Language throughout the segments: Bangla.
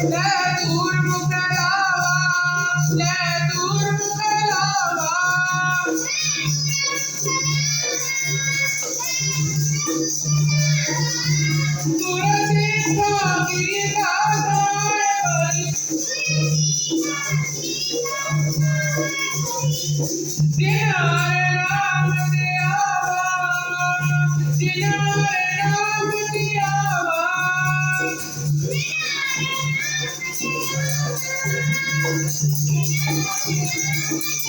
Dinner, dinner, dinner, dinner.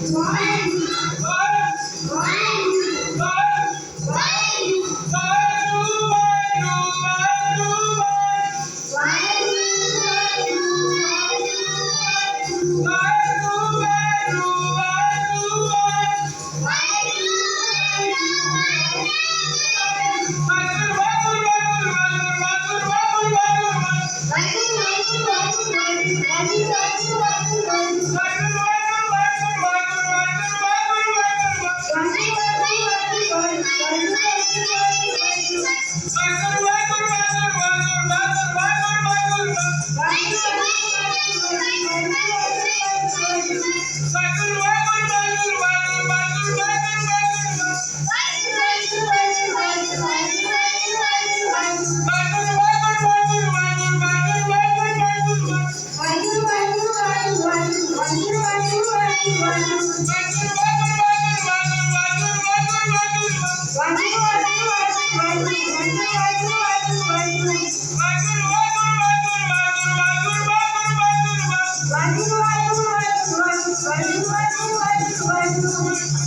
Thank you. Thank you.